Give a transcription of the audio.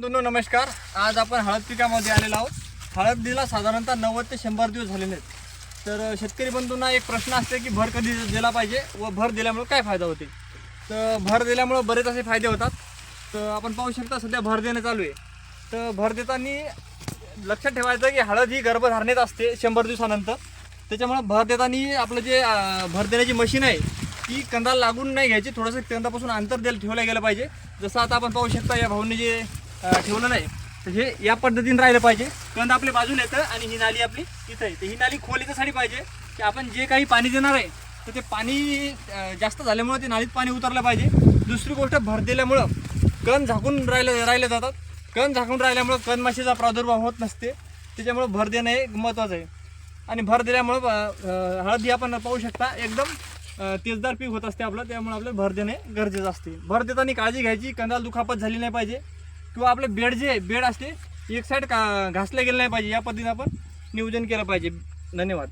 बंधूंनो नमस्कार. आज आपण हळद पिकामध्ये आलेलो आहोत. हळदीला साधारणतः नव्वद ते शंभर दिवस झालेले आहेत. तर शेतकरी बंधूंना एक प्रश्न असते की भर कधी दिला पाहिजे व भर दिल्यामुळे काय फायदा होते? तर भर दिल्यामुळं बरेच असे फायदे होतात. तर आपण पाहू शकता सध्या भर देणं चालू आहे. तर भर देताना लक्षात ठेवायचं की हळद ही गर्भधारणेत असते शंभर दिवसानंतर. त्याच्यामुळं भर देताना आपलं जे भर देण्याची मशीन आहे ती कंदाला लागून नाही घ्यायची. थोडंसं कंदापासून अंतर द्यायला ठेवलं गेलं पाहिजे. जसं आता आपण पाहू शकता या भाऊने जे ठेवलं नाही. तर हे या पद्धतीने राहिलं पाहिजे. कंद आपल्या बाजूला येतं आणि ही नाली आपली इथं आहे तर ही नाली खोल याच्यासाठी पाहिजे. की आपण जे काही पाणी देणार आहे तर ते पाणी जास्त झाल्यामुळं ते नालीत पाणी उतरलं पाहिजे. दुसरी गोष्ट भर दिल्यामुळं कण झाकून राहिलं राहिले जातात. कण झाकून राहिल्यामुळं कणमाशीचा प्रादुर्भाव होत नसते. त्याच्यामुळं भर देणं हे महत्त्वाचं आहे. आणि भर दिल्यामुळं हळदी आपण पाहू शकता. एकदम तेजदार पीक होत असते आपलं. त्यामुळे आपल्याला भर देणे गरजेचं असते. भर देताना काळजी घ्यायची. कंदाला दुखापत झाली नाही पाहिजे. किंवा आपले बेड जे आहे बेड असते एक साईड का घासले गेले नाही पाहिजे. या पद्धतीने आपण नियोजन केलं पाहिजे. धन्यवाद.